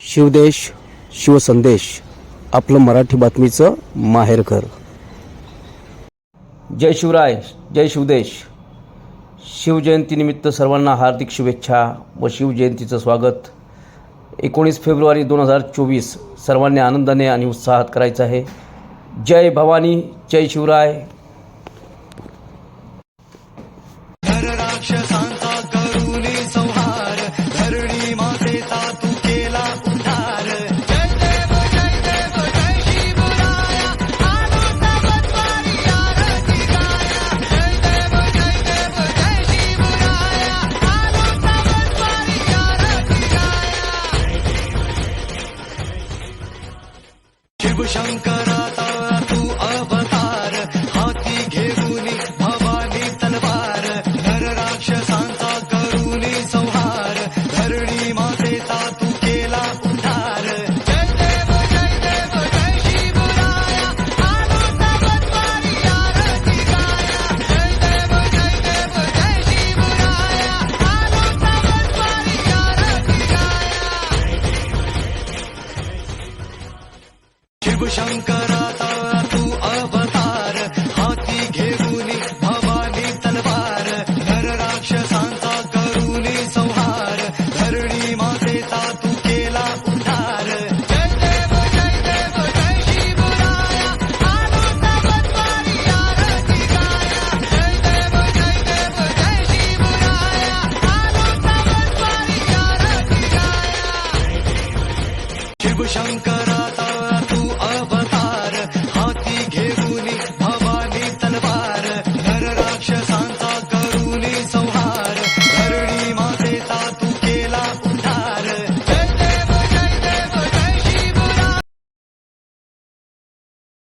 शिवदेश शिवसंदेश आपलं मराठी बातमीचं माहेरघर. जय शिवराय जय शिवदेश. शिवजयंतीनिमित्त सर्वांना हार्दिक शुभेच्छा व शिवजयंतीचं स्वागत. एकोणीस फेब्रुवारी दोन हजार चोवीस सर्वांनी आनंदाने आणि उत्साहात करायचं आहे. जय भवानी जय शिवराय. ಶಂಕರ गाया शिवशंकराचा तू अवतार. हाती घेऊन भवानी तलवार. राक्षसांचा करुणी संहार. धरणी मातेचा तू केला उद्धार. जय देव जय देव जय शिवराया. जय देव जय देव जय शिवराया.